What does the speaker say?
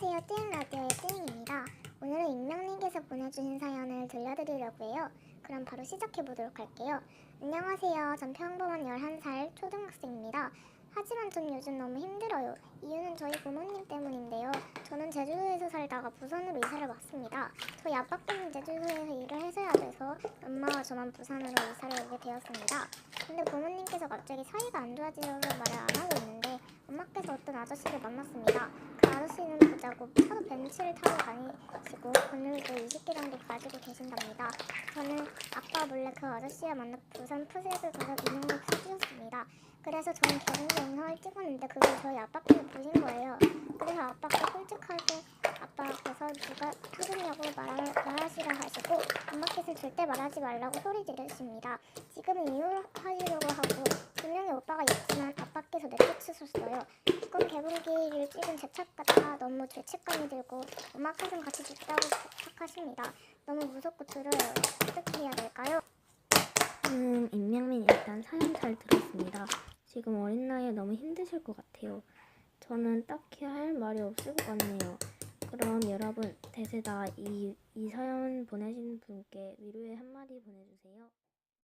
안녕하세요. 띠잉 라디오의 띠잉입니다. 오늘은 익명님께서 보내주신 사연을 들려드리려고 해요. 그럼 바로 시작해 보도록 할게요. 안녕하세요. 전 평범한 11살 초등학생입니다. 하지만 전 요즘 너무 힘들어요. 이유는 저희 부모님 때문인데요. 저는 제주도에서 살다가 부산으로 이사를 왔습니다. 저희 아빠께는 제주도에서 일을 하셔야 돼서 엄마와 저만 부산으로 이사를 오게 되었습니다. 근데 부모님께서 갑자기 사이가 안 좋아지셔서 말을 안 하고 있는데 엄마께서 어떤 아저씨를 만났습니다. 그 아저씨는 보자고 차도 벤츠를 타고 다니시고 오늘도 20개 정도 가지고 계신답니다. 저는 아빠 몰래 그 아저씨와 만나 부산 푸세를 가서 이명을 써주셨습니다. 그래서 저는 결혼 영상을 찍었는데 그걸 저희 아빠께서 보신 거예요. 그래서 아빠가 솔직하게 아빠께서 누가 타겠냐고 말, 말하시라 하시고 엄마께서 절대 말하지 말라고 소리 지르십니다. 지금은 이혼하시려고 하고 분명히 오빠가 있지만 내쫓으셨어요. 이건 개봉기를 찍은 제차 같아 너무 죄책감이 들고 엄마께서는 같이 죽다고 부탁하십니다. 너무 무섭고 두려워요. 어떻게 해야 될까요? 음, 익명민 일단 사연 잘 들었습니다. 지금 어린 나이에 너무 힘드실 것 같아요. 저는 딱히 할 말이 없을 것 같네요. 그럼 여러분, 대세다 이, 이 사연 보내신 분께 위로의 한마디 보내주세요.